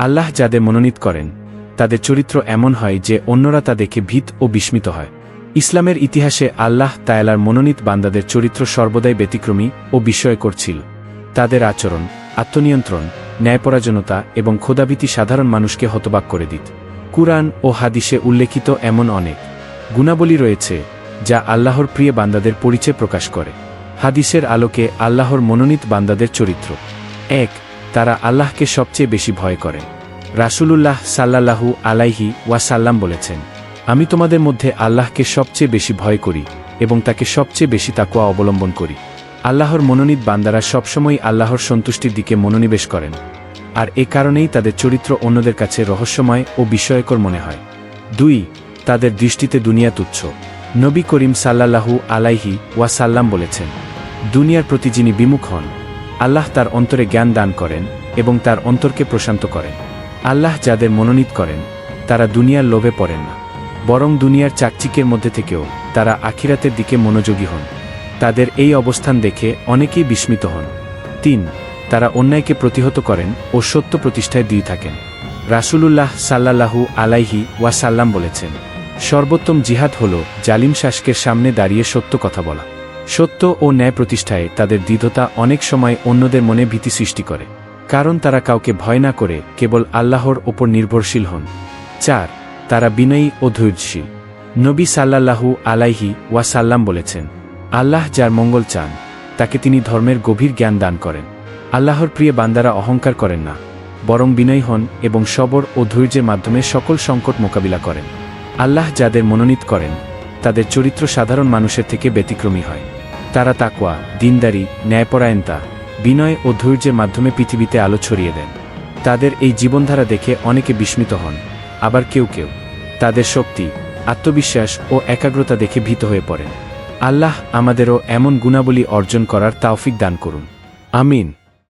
আল্লাহ যাদের মনোনীত করেন, তাদের চরিত্র এমন হয় যে অন্যরা তা দেখে ভীত ও বিস্মিত হয়। ইসলামের ইতিহাসে আল্লাহ তায়ালার মনোনীত বান্দাদের চরিত্র সর্বদাই ব্যতিক্রমী ও বিস্ময়কর ছিল। তাদের আচরণ, আত্মনিয়ন্ত্রণ, ন্যায়পরাজনতা এবং খোদাভীতি সাধারণ মানুষকে হতবাক করে দিত। কুরআন ও হাদিসে উল্লেখিত এমন অনেক গুণাবলী রয়েছে যা আল্লাহর প্রিয় বান্দাদের পরিচয় প্রকাশ করে। হাদিসের আলোকে আল্লাহর মনোনীত বান্দাদের চরিত্র। এক তারা আল্লাহকে সবচেয়ে বেশি ভয় করেন। রাসূলুল্লাহ সাল্লাল্লাহু আলাইহি ওয়াসাল্লাম বলেছেন, আমি তোমাদের মধ্যে আল্লাহকে সবচেয়ে বেশি ভয় করি এবং তাকে সবচেয়ে বেশি তাকুয়া অবলম্বন করি। আল্লাহর মনোনীত বান্দারা সবসময় আল্লাহর সন্তুষ্টির দিকে মনোনিবেশ করেন, আর এ কারণেই তাদের চরিত্র অন্যদের কাছে রহস্যময় ও বিস্ময়কর মনে হয়। দুই, তাদের দৃষ্টিতে দুনিয়া তুচ্ছ। নবী করিম সাল্লাল্লাহু আলাইহি ওয়াসাল্লাম বলেছেন, দুনিয়ার প্রতি যিনি বিমুখ হন আল্লাহ তার অন্তরে জ্ঞান দান করেন এবং তার অন্তরকে প্রশান্ত করেন। আল্লাহ যাদের মনোনীত করেন, তারা দুনিয়ার লোভে পড়েন না, বরং দুনিয়ার চাকচিকের মধ্যে থেকেও তারা আখিরাতের দিকে মনোযোগী হন। তাদের এই অবস্থান দেখে অনেকেই বিস্মিত হন। তিন, তারা অন্যায়কে প্রতিহত করেন ও সত্য প্রতিষ্ঠায় দিয়ে থাকেন। রাসূলুল্লাহ সাল্লাল্লাহু আলাইহি ওয়াসাল্লাম বলেছেন, সর্বোত্তম জিহাদ হল জালিম শাসকের সামনে দাঁড়িয়ে সত্য কথা বলা। সত্য ও ন্যায় প্রতিষ্ঠায় তাদের দৃঢ়তা অনেক সময় অন্যদের মনে ভীতি সৃষ্টি করে, কারণ তারা কাউকে ভয় না করে কেবল আল্লাহর ওপর নির্ভরশীল হন। চার, তারা বিনয়ী ও ধৈর্যশীল। নবী সাল্লাল্লাহু আলাইহি ওয়াসাল্লাম বলেছেন, আল্লাহ যার মঙ্গল চান, তাকে তিনি ধর্মের গভীর জ্ঞান দান করেন। আল্লাহর প্রিয় বান্দারা অহংকার করেন না, বরং বিনয়ী হন এবং সবর ও ধৈর্যের মাধ্যমে সকল সংকট মোকাবিলা করেন। আল্লাহ যাদের মনোনীত করেন, তাদের চরিত্র সাধারণ মানুষের থেকে ব্যতিক্রমী হয়। তারা তাকওয়া, দিনদারি, ন্যায়পরায়ণতা, বিনয় ও ধৈর্যের মাধ্যমে পৃথিবীতে আলো ছড়িয়ে দেন। তাদের এই জীবনধারা দেখে অনেকে বিস্মিত হন, আবার কেউ কেউ। তাদের শক্তি, আত্মবিশ্বাস ও একাগ্রতা দেখে ভীত হয়ে পড়েন। আল্লাহ আমাদেরও এমন গুণাবলী অর্জন করার তাওফিক দান করুন। আমিন।